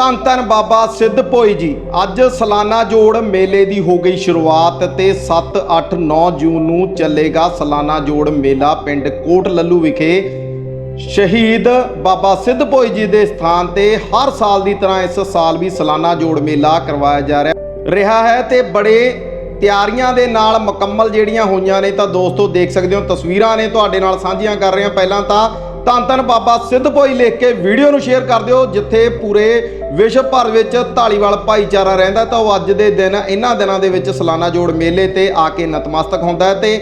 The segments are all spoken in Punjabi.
ਧੰਨ ਧੰਨ ਬਾਬਾ ਸਿੱਧ ਭੋਈ ਜੀ। ਅੱਜ ਸਾਲਾਨਾ ਜੋੜ ਮੇਲੇ ਦੀ ਹੋ ਗਈ ਸ਼ੁਰੂਆਤ ਤੇ 7 8 9 ਜੂਨ ਨੂੰ ਚੱਲੇਗਾ ਸਾਲਾਨਾ ਜੋੜ ਮੇਲਾ ਪਿੰਡ ਕੋਟ ਲੱਲੂ ਵਿਖੇ। ਸ਼ਹੀਦ ਬਾਬਾ ਸਿੱਧ ਭੋਈ ਜੀ ਦੇ ਸਥਾਨ ਤੇ ਹਰ ਸਾਲ ਦੀ ਤਰ੍ਹਾਂ ਇਸ ਸਾਲ ਵੀ ਸਾਲਾਨਾ ਜੋੜ ਮੇਲਾ ਕਰਵਾਇਆ ਜਾ ਰਿਹਾ। ਰਿਹਾ ਹੈ ਤੇ ਬੜੇ ਤਿਆਰੀਆਂ ਦੇ ਨਾਲ ਮੁਕੰਮਲ ਜਿਹੜੀਆਂ ਹੋਈਆਂ ਨੇ ਤਾਂ ਦੋਸਤੋ ਦੇਖ ਸਕਦੇ ਹੋ, ਤਸਵੀਰਾਂ ਨੇ ਤੁਹਾਡੇ ਨਾਲ ਸਾਂਝੀਆਂ ਕਰ ਰਹੇ। ਹਾਂ ਪਹਿਲਾਂ ਤਾਂ ਧੰਨ ਧੰਨ ਬਾਬਾ ਸਿੱਧ ਭੋਈ ਲਿਖ ਕੇ ਵੀਡੀਓ ਨੂੰ ਸ਼ੇਅਰ ਕਰ ਦਿਓ, ਜਿੱਥੇ ਪੂਰੇ ਵਿਸ਼ਵ ਭਰ ਵਿੱਚ ਢਾਲੀਵਾਲ ਭਾਈਚਾਰਾ ਰਹਿੰਦਾ ਤਾਂ ਉਹ ਅੱਜ ਦੇ ਦਿਨ, ਇਹਨਾਂ ਦਿਨਾਂ ਦੇ ਵਿੱਚ ਸਾਲਾਨਾ ਜੋੜ ਮੇਲੇ ਤੇ ਆ ਕੇ ਨਤਮਸਤਕ ਹੁੰਦਾ ਹੈ ਤੇ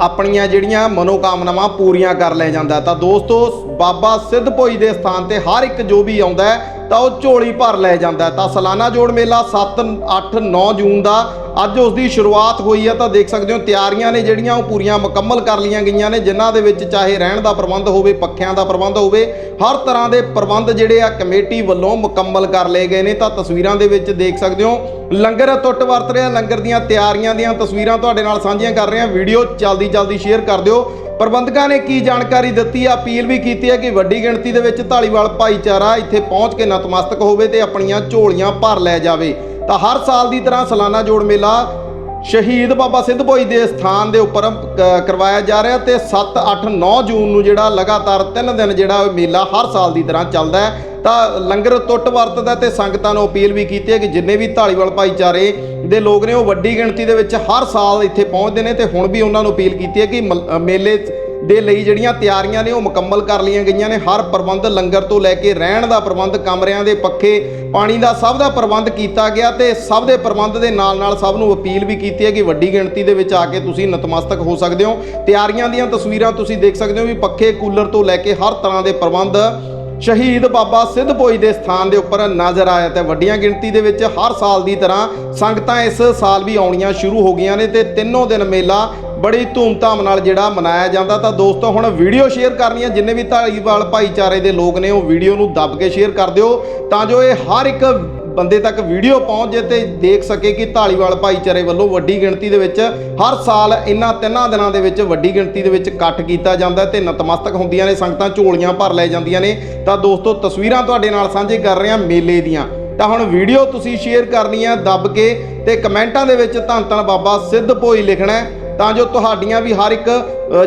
ਆਪਣੀਆਂ ਜਿਹੜੀਆਂ ਮਨੋਕਾਮਨਾਵਾਂ ਪੂਰੀਆਂ ਕਰ ਲੈ ਜਾਂਦਾ ਤਾਂ ਦੋਸਤੋ, ਬਾਬਾ ਸਿੱਧ ਭੋਈ ਦੇ ਸਥਾਨ ਤੇ ਹਰ ਇੱਕ ਜੋ ਵੀ ਆਉਂਦਾ ਤਾਂ ਉਹ ਝੋਲੀ ਭਰ ਲੈ ਜਾਂਦਾ ਤਾਂ ਸਲਾਨਾ ਜੋੜ ਮੇਲਾ 7 8 9 ਜੂਨ ਦਾ ਅੱਜ ਉਸ ਦੀ ਸ਼ੁਰੂਆਤ ਹੋਈ ਹੈ ਤਾਂ ਦੇਖ ਸਕਦੇ ਹੋ ਤਿਆਰੀਆਂ ਨੇ ਜਿਹੜੀਆਂ ਉਹ ਪੂਰੀਆਂ ਮੁਕੰਮਲ ਕਰ ਲਈਆਂ ਗਈਆਂ ਨੇ, ਜਿਨ੍ਹਾਂ ਦੇ ਵਿੱਚ ਚਾਹੇ ਰਹਿਣ ਦਾ ਪ੍ਰਬੰਧ ਹੋਵੇ, ਪੱਖਿਆਂ ਦਾ ਪ੍ਰਬੰਧ ਹੋਵੇ, ਹਰ ਤਰ੍ਹਾਂ ਦੇ ਪ੍ਰਬੰਧ ਜਿਹੜੇ ਆ ਕਮੇਟੀ ਵੱਲੋਂ ਮੁਕੰਮਲ ਕਰ ਲਏ ਗਏ ਨੇ। ਤਾਂ ਤਸਵੀਰਾਂ ਦੇ ਵਿੱਚ ਦੇਖ ਸਕਦੇ ਹੋ ਲੰਗਰ ਟੁੱਟ ਵਰਤ ਰਿਹਾ ਲੰਗਰ ਦੀਆਂ ਤਿਆਰੀਆਂ ਦੀਆਂ ਤਸਵੀਰਾਂ ਤੁਹਾਡੇ ਨਾਲ ਸਾਂਝੀਆਂ ਕਰ ਰਹੇ ਹਾਂ। ਵੀਡੀਓ ਜਲਦੀ ਜਲਦੀ ਸ਼ੇਅਰ ਕਰ ਦਿਓ। ਪ੍ਰਬੰਧਕਾਂ ਨੇ ਕੀ ਜਾਣਕਾਰੀ ਦਿੱਤੀ? ਆ ਅਪੀਲ ਵੀ ਕੀਤੀ ਹੈ ਕਿ ਵੱਡੀ ਗਿਣਤੀ ਦੇ ਵਿੱਚ ਢਾਲੀਵਾਲ ਭਾਈਚਾਰਾ ਇੱਥੇ ਪਹੁੰਚ ਕੇ ਨਤਮਸਤਕ ਹੋਵੇ ਤੇ ਆਪਣੀਆਂ ਝੋਲੀਆਂ ਭਰ ਲੈ ਜਾਵੇ। ਤਾਂ ਹਰ ਸਾਲ ਦੀ ਤਰ੍ਹਾਂ ਸਾਲਾਨਾ ਜੋੜ ਮੇਲਾ ਸ਼ਹੀਦ ਬਾਬਾ ਸਿੱਧ ਭੋਈ ਦੇ ਸਥਾਨ ਦੇ ਉੱਪਰ ਕਰਵਾਇਆ ਜਾ ਰਿਹਾ ਤੇ 7 8 9 ਜੂਨ ਨੂੰ ਜਿਹੜਾ ਲਗਾਤਾਰ 3 ਦਿਨ ਜਿਹੜਾ ਮੇਲਾ ਹਰ ਸਾਲ ਦੀ ਤਰ੍ਹਾਂ ਚੱਲਦਾ ਹੈ। ਤਾਂ ਲੰਗਰ ਟੁੱਟ ਵਰਤਦਾ ਤੇ ਸੰਗਤਾਂ ਨੂੰ ਅਪੀਲ ਵੀ ਕੀਤੀ ਹੈ ਕਿ ਜਿੰਨੇ ਵੀ ਢਾਲੀਵਾਲ ਭਾਈਚਾਰੇ ਦੇ ਲੋਕ ਨੇ, ਉਹ ਵੱਡੀ ਗਿਣਤੀ ਦੇ ਵਿੱਚ ਹਰ ਸਾਲ ਇੱਥੇ ਪਹੁੰਚਦੇ ਨੇ ਤੇ ਹੁਣ ਵੀ ਉਹਨਾਂ ਨੂੰ ਅਪੀਲ ਕੀਤੀ ਹੈ ਕਿ ਮਲ- ਮੇਲੇ ਦੇ ਲਈ ਜਿਹੜੀਆਂ ਤਿਆਰੀਆਂ ਨੇ, ਉਹ ਮੁਕੰਮਲ ਕਰ ਲਈਆਂ ਗਈਆਂ ਨੇ। ਹਰ ਪ੍ਰਬੰਧ ਲੰਗਰ ਤੋਂ ਲੈ ਕੇ ਰਹਿਣ ਦਾ ਪ੍ਰਬੰਧ, ਕਮਰਿਆਂ ਦੇ ਪੱਖੇ, ਪਾਣੀ ਦਾ ਸਭ ਦਾ ਪ੍ਰਬੰਧ ਕੀਤਾ ਗਿਆ ਤੇ ਸਭ ਦੇ ਪ੍ਰਬੰਧ ਦੇ ਨਾਲ ਨਾਲ ਸਭ ਨੂੰ ਅਪੀਲ ਵੀ ਕੀਤੀ ਹੈ ਕਿ ਵੱਡੀ ਗਿਣਤੀ ਦੇ ਵਿੱਚ ਆ ਕੇ ਤੁਸੀਂ ਨਤਮਸਤਕ ਹੋ ਸਕਦੇ ਹੋ। ਤਿਆਰੀਆਂ ਦੀਆਂ ਤਸਵੀਰਾਂ ਤੁਸੀਂ ਦੇਖ ਸਕਦੇ ਹੋ ਵੀ ਪੱਖੇ, ਕੂਲਰ ਤੋਂ ਲੈ ਕੇ ਹਰ ਤਰ੍ਹਾਂ ਦੇ ਪ੍ਰਬੰਧ ਸ਼ਹੀਦ ਬਾਬਾ ਸਿੱਧ ਭੋਈ ਦੇ ਸਥਾਨ ਦੇ ਉੱਪਰ ਨਜ਼ਰ ਆਇਆ ਤੇ ਵੱਡੀਆਂ ਗਿਣਤੀ ਦੇ ਵਿੱਚ ਹਰ ਸਾਲ ਦੀ ਤਰ੍ਹਾਂ ਸੰਗਤਾਂ ਇਸ ਸਾਲ ਵੀ ਆਉਣੀਆਂ ਸ਼ੁਰੂ ਹੋ ਗਈਆਂ ਨੇ ਤੇ ਤਿੰਨੋਂ ਦਿਨ ਮੇਲਾ ਬੜੀ ਧੂਮਧਾਮ ਨਾਲ ਜਿਹੜਾ ਮਨਾਇਆ ਜਾਂਦਾ ਤਾਂ ਦੋਸਤੋ ਹੁਣ ਵੀਡੀਓ ਸ਼ੇਅਰ ਕਰਨੀ ਹੈ ਜਿੰਨੇ ਵੀ ਢਾਲੀਵਾਲ ਭਾਈਚਾਰੇ ਦੇ ਲੋਕ ਨੇ ਉਹ ਵੀਡੀਓ ਨੂੰ ਦੱਬ ਕੇ ਸ਼ੇਅਰ ਕਰ ਦਿਓ ਤਾਂ ਜੋ ਇਹ ਹਰ ਇੱਕ ਬੰਦੇ ਤੱਕ ਵੀਡੀਓ ਪਹੁੰਚ ਜੇ ਤੇ ਦੇਖ ਸਕੇ ਕਿ ਢਾਲੀਵਾਲ ਭਾਈਚਾਰੇ ਵੱਲੋਂ ਵੱਡੀ ਗਿਣਤੀ ਦੇ ਵਿੱਚ ਹਰ ਸਾਲ ਇਹਨਾਂ ਤਿੰਨਾਂ ਦਿਨਾਂ ਦੇ ਵਿੱਚ ਵੱਡੀ ਗਿਣਤੀ ਦੇ ਵਿੱਚ ਇਕੱਠ ਕੀਤਾ ਜਾਂਦਾ ਹੈ ਤੇ ਨਤਮਸਤਕ ਹੁੰਦੀਆਂ ਨੇ, ਸੰਗਤਾਂ ਝੋਲੀਆਂ ਭਰ ਲੈ ਜਾਂਦੀਆਂ ਨੇ। ਤਾਂ ਦੋਸਤੋ, ਤਸਵੀਰਾਂ ਤੁਹਾਡੇ ਨਾਲ ਸਾਂਝੇ ਕਰ ਰਹੇ ਹਾਂ ਮੇਲੇ ਦੀਆਂ। ਤਾਂ ਹੁਣ ਵੀਡੀਓ ਤੁਸੀਂ ਸ਼ੇਅਰ ਕਰਨੀ ਹੈ ਦੱਬ ਕੇ ਤੇ ਕਮੈਂਟਾਂ ਦੇ ਵਿੱਚ ਧੰਨ ਧੰਨ ਬਾਬਾ ਸਿੱਧ ਭੋਈ ਲਿਖਣਾ ਤਾਂ ਜੋ ਤੁਹਾਡੀਆਂ ਵੀ ਹਰ ਇੱਕ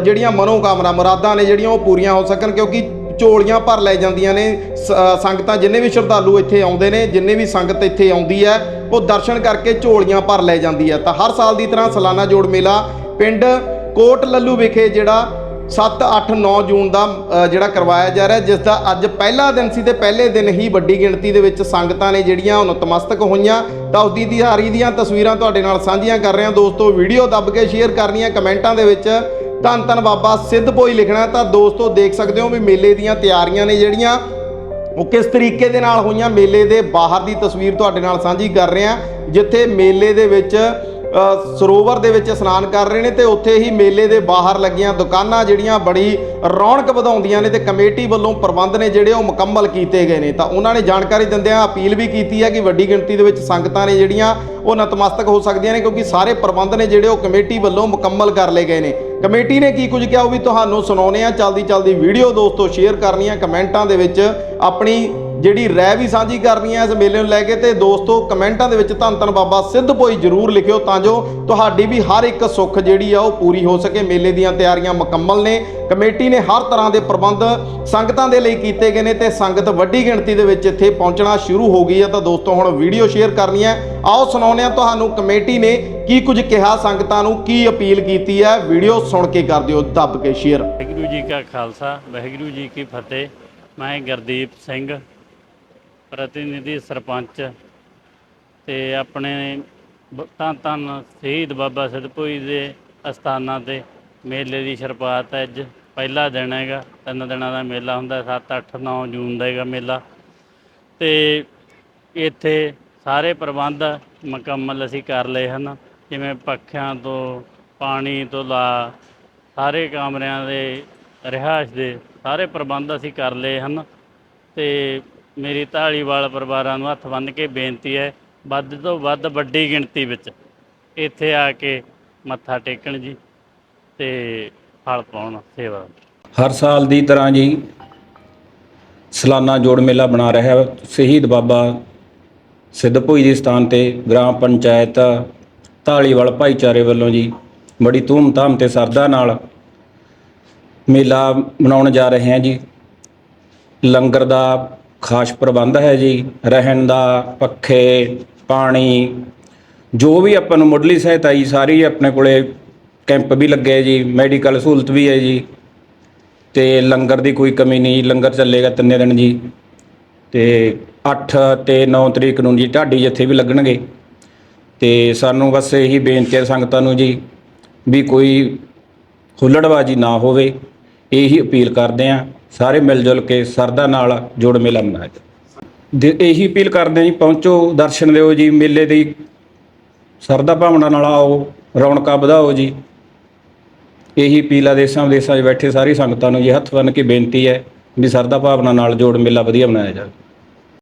ਜਿਹੜੀਆਂ ਮਨੋਕਾਮਨਾ, ਮੁਰਾਦਾਂ ਨੇ ਜਿਹੜੀਆਂ ਉਹ ਪੂਰੀਆਂ ਹੋ ਸਕਣ, ਕਿਉਂਕਿ ਝੋਲੀਆਂ ਭਰ ਲੈ ਜਾਂਦੀਆਂ ਨੇ, ਸ- ਸੰਗਤਾਂ ਜਿੰਨੇ ਵੀ ਸ਼ਰਧਾਲੂ ਇੱਥੇ ਆਉਂਦੇ ਨੇ, ਜਿੰਨੇ ਵੀ ਸੰਗਤ ਇੱਥੇ ਆਉਂਦੀ ਹੈ, ਉਹ ਦਰਸ਼ਨ ਕਰਕੇ ਝੋਲੀਆਂ ਭਰ ਲੈ ਜਾਂਦੀ ਹੈ। ਤਾਂ ਹਰ ਸਾਲ ਦੀ ਤਰ੍ਹਾਂ ਸਾਲਾਨਾ ਜੋੜ ਮੇਲਾ ਪਿੰਡ ਕੋਟ ਲੱਲੂ ਵਿਖੇ ਜਿਹੜਾ 7 8 9 ਜੂਨ ਦਾ ਜਿਹੜਾ ਕਰਵਾਇਆ ਜਾ ਰਿਹਾ, ਜਿਸ ਦਾ ਅੱਜ ਪਹਿਲਾ ਦਿਨ ਸੀ ਤੇ ਪਹਿਲੇ ਦਿਨ ਹੀ ਵੱਡੀ ਗਿਣਤੀ ਦੇ ਵਿੱਚ ਸੰਗਤਾਂ ਨੇ ਜਿਹੜੀਆਂ ਉਹ ਨਤਮਸਤਕ ਹੋਈਆਂ। ਤਾਂ ਉਸ ਦੀ ਤਿਆਰੀ ਦੀਆਂ ਤਸਵੀਰਾਂ ਤੁਹਾਡੇ ਨਾਲ ਸਾਂਝੀਆਂ ਕਰ ਰਹੇ। ਹਾਂ ਦੋਸਤੋ, ਵੀਡੀਓ ਦੱਬ ਕੇ ਸ਼ੇਅਰ ਕਰਨੀਆਂ, ਕਮੈਂਟਾਂ ਦੇ ਵਿੱਚ ਧੰਨ ਧੰਨ ਬਾਬਾ, ਸਿੱਧ ਭੋਈ ਲਿਖਣਾ ਤਾਂ ਦੋਸਤੋ ਦੇਖ ਸਕਦੇ ਹੋ ਵੀ ਮੇਲੇ ਦੀਆਂ ਤਿਆਰੀਆਂ ਨੇ ਜਿਹੜੀਆਂ, ਉਹ ਕਿਸ ਤਰੀਕੇ ਦੇ ਨਾਲ ਹੋਈਆਂ, ਮੇਲੇ ਦੇ ਬਾਹਰ ਦੀ ਤਸਵੀਰ ਤੁਹਾਡੇ ਨਾਲ ਸਾਂਝੀ ਕਰ ਰਹੇ ਹਾਂ ਜਿੱਥੇ ਮੇਲੇ ਦੇ ਵਿੱਚ ਸਰੋਵਰ ਦੇ ਵਿੱਚ ਇਸ਼ਨਾਨ ਕਰ ਰਹੇ ਨੇ ਤੇ ਉੱਥੇ ਹੀ ਮੇਲੇ ਦੇ ਬਾਹਰ ਲੱਗੀਆਂ ਦੁਕਾਨਾਂ ਜਿਹੜੀਆਂ ਬੜੀ ਰੌਣਕ ਵਧਾਉਂਦੀਆਂ ਨੇ ਤੇ ਕਮੇਟੀ ਵੱਲੋਂ ਪ੍ਰਬੰਧ ਨੇ ਜਿਹੜੇ ਉਹ ਮੁਕੰਮਲ ਕੀਤੇ ਗਏ ਨੇ। ਤਾਂ ਉਹਨਾਂ ਨੇ ਜਾਣਕਾਰੀ ਦਿੰਦਿਆਂ ਅਪੀਲ ਵੀ ਕੀਤੀ ਹੈ ਕਿ ਵੱਡੀ ਗਿਣਤੀ ਦੇ ਵਿੱਚ ਸੰਗਤਾਂ ਨੇ ਜਿਹੜੀਆਂ, ਉਹ ਨਤਮਸਤਕ ਹੋ ਸਕਦੀਆਂ ਨੇ ਕਿਉਂਕਿ ਸਾਰੇ ਪ੍ਰਬੰਧ ਨੇ ਜਿਹੜੇ ਉਹ ਕਮੇਟੀ ਵੱਲੋਂ ਮੁਕੰਮਲ ਕਰ ਲਏ ਗਏ ਨੇ। ਕਮੇਟੀ ਨੇ ਕੀ ਕੁਝ ਕਿਹਾ ਉਹ ਵੀ ਤੁਹਾਨੂੰ ਸੁਣਾਉਣੇ ਆ ਚਲਦੀ ਚਲਦੀ ਵੀਡੀਓ ਦੋਸਤੋ ਸ਼ੇਅਰ ਕਰਨੀ ਆ ਕਮੈਂਟਾਂ ਦੇ ਵਿੱਚ ਆਪਣੀ ਜਿਹੜੀ ਰਹਿ ਵੀ ਸਾਂਝੀ ਕਰਨੀ ਹੈ ਇਸ ਮੇਲੇ ਨੂੰ ਲੈ ਕੇ ਤੇ ਦੋਸਤੋ ਕਮੈਂਟਾਂ ਦੇ ਵਿੱਚ ਧੰਨ ਧੰਨ ਬਾਬਾ ਸਿੱਧ ਭੋਈ ਜਰੂਰ ਲਿਖਿਓ ਤਾਂ ਜੋ ਤੁਹਾਡੀ ਵੀ ਹਰ ਇੱਕ ਸੁੱਖ ਜਿਹੜੀ ਆ ਉਹ ਪੂਰੀ ਹੋ ਸਕੇ। ਮੇਲੇ ਦੀਆਂ ਤਿਆਰੀਆਂ ਮੁਕੰਮਲ ਨੇ। ਕਮੇਟੀ ਨੇ ਹਰ ਤਰ੍ਹਾਂ ਦੇ ਪ੍ਰਬੰਧ ਸੰਗਤਾਂ ਦੇ ਲਈ ਕੀਤੇ ਗਏ ਨੇ ਤੇ ਸੰਗਤ ਵੱਡੀ ਗਿਣਤੀ ਦੇ ਵਿੱਚ ਇੱਥੇ ਪਹੁੰਚਣਾ ਸ਼ੁਰੂ ਹੋ ਗਈ ਹੈ। ਤਾਂ ਦੋਸਤੋ ਹੁਣ ਵੀਡੀਓ ਸ਼ੇਅਰ ਕਰਨੀ ਹੈ। ਆਓ ਸੁਣਾਉਂਦੇ ਹਾਂ ਤੁਹਾਨੂੰ ਕਮੇਟੀ ਨੇ ਕੀ ਕੁਝ ਕਿਹਾ ਸੰਗਤਾਂ ਨੂੰ, ਕੀ ਅਪੀਲ ਕੀਤੀ ਹੈ। ਵੀਡੀਓ ਸੁਣ ਕੇ ਕਰ ਦਿਓ, ਦੱਬ ਕੇ ਸ਼ੇਅਰ। ਵਾਹਿਗੁਰੂ ਜੀ ਕਾ ਖਾਲਸਾ, ਵਾਹਿਗੁਰੂ ਜੀ ਕੀ ਫਤਿਹ। ਮੈਂ ਗੁਰਦੀਪ ਸਿੰਘ ਪ੍ਰਤੀਨਿਧੀ ਸਰਪੰਚ ਤੇ ਆਪਣੇ ਬ- ਧੰਨ ਸ਼ਹੀਦ ਬਾਬਾ ਸਿੱਧਪੁਰੀ ਦੇ ਅਸਥਾਨਾਂ ਤੇ ਮੇਲੇ ਦੀ ਸ਼ੁਰੂਆਤ ਹੈ ਅੱਜ। ਪਹਿਲਾ ਦਿਨ ਹੈਗਾ, ਤਿੰਨ ਦਿਨਾਂ ਦਾ ਮੇਲਾ ਹੁੰਦਾ 7 8 9 ਜੂਨ ਦਾ ਹੈਗਾ ਮੇਲਾ। ਤੇ ਇੱਥੇ ਸਾਰੇ ਪ੍ਰਬੰਧ ਮੁਕੰਮਲ ਅਸੀਂ ਕਰ ਲਏ ਹਨ, ਜਿਵੇਂ ਪੱਖਿਆਂ ਤੋਂ, ਪਾਣੀ ਤੋਂ ਲਾ, ਸਾਰੇ ਕਮਰਿਆਂ ਦੇ ਰਿਹਾਇਸ਼ ਦੇ ਸਾਰੇ ਪ੍ਰਬੰਧ ਅਸੀਂ ਕਰ ਲਏ ਹਨ। ਤੇ ਮੇਰੀ ਢਾਲੀਵਾਲ ਪਰਿਵਾਰਾਂ ਨੂੰ ਹੱਥ ਬੰਨ੍ਹ ਕੇ ਬੇਨਤੀ ਹੈ, ਵੱਧ ਤੋਂ ਵੱਧ ਵੱਡੀ ਗਿਣਤੀ ਵਿੱਚ ਇੱਥੇ ਆ ਕੇ ਮੱਥਾ ਟੇਕਣ ਜੀ ਤੇ ਫਲ ਪਾਉਣ ਸੇਵਾ। ਹਰ ਸਾਲ ਦੀ ਤਰ੍ਹਾਂ ਜੀ ਸਲਾਨਾ ਜੋੜ ਮੇਲਾ ਬਣਾ ਰਿਹਾ ਹੈ। ਸ਼ਹੀਦ ਬਾਬਾ ਸਿੱਧ ਭੋਈ ਦੇ ਸਥਾਨ ਤੇ ਗ੍ਰਾਮ ਪੰਚਾਇਤ ਢਾਲੀਵਾਲ ਭਾਈਚਾਰੇ ਵੱਲੋਂ ਜੀ ਬੜੀ ਧੂਮਧਾਮ ਤੇ ਸਰਦਾ ਨਾਲ ਮੇਲਾ ਮਨਾਉਣ ਜਾ ਰਹੇ ਹਾਂ ਜੀ। ਲੰਗਰ ਦਾ ਖਾਸ ਪ੍ਰਬੰਧ ਹੈ ਜੀ, ਰਹਿਣ ਦਾ, ਪੱਖੇ, ਪਾਣੀ, ਜੋ ਵੀ ਆਪਾਂ ਨੂੰ ਮੁੱਢਲੀ ਸਹਾਇਤਾ ਜੀ, ਸਾਰੀ ਆਪਣੇ ਕੋਲੇ ਕੈਂਪ ਵੀ ਲੱਗੇ ਜੀ, ਮੈਡੀਕਲ ਸਹੂਲਤ ਵੀ ਹੈ ਜੀ, ਤੇ ਲੰਗਰ ਦੀ ਕੋਈ ਕਮੀ ਨਹੀਂ ਲੰਗਰ ਚੱਲੇਗਾ ਤਿੰਨੇ ਦਿਨ ਜੀ, ਤੇ 8 ਤੇ 9 ਤਰੀਕ ਨੂੰ ਜੀ, ਢਾਡੀ ਜੱਥੇ ਵੀ ਲੱਗਣਗੇ, ਤੇ ਸਾਨੂੰ ਬਸ ਇਹੀ ਬੇਨਤੀ ਹੈ ਸੰਗਤਾਂ ਨੂੰ ਜੀ, ਵੀ ਕੋਈ ਹੁੱਲੜਬਾਜੀ ਨਾ ਹੋਵੇ, ਇਹੀ ਅਪੀਲ ਕਰਦੇ ਆ ਸਾਰੇ ਮਿਲ ਜੁਲ ਕੇ ਸਰਦਾ ਨਾਲ ਜੋੜ ਮੇਲਾ ਮਨਾਇਆ ਜਾਵੇ। ਦੇ ਇਹੀ ਅਪੀਲ ਕਰਦੇ ਹਾਂ ਜੀ, ਪਹੁੰਚੋ, ਦਰਸ਼ਨ ਦਿਓ ਜੀ, ਮੇਲੇ ਦੀ ਸਰਦਾ ਭਾਵਨਾ ਨਾਲ ਆਓ, ਰੌਣਕਾਂ ਵਧਾਓ ਜੀ ਇਹੀ ਅਪੀਲ ਆ ਦੇਸਾਂ ਵਿਦੇਸਾਂ 'ਚ ਬੈਠੇ ਸਾਰੀ ਸੰਗਤਾਂ ਨੂੰ ਜੀ, ਹੱਥ ਬੰਨ੍ਹ ਕੇ ਬੇਨਤੀ ਹੈ ਵੀ ਸਰਦਾ ਭਾਵਨਾ ਨਾਲ ਜੋੜ ਮੇਲਾ ਵਧੀਆ ਮਨਾਇਆ ਜਾਵੇ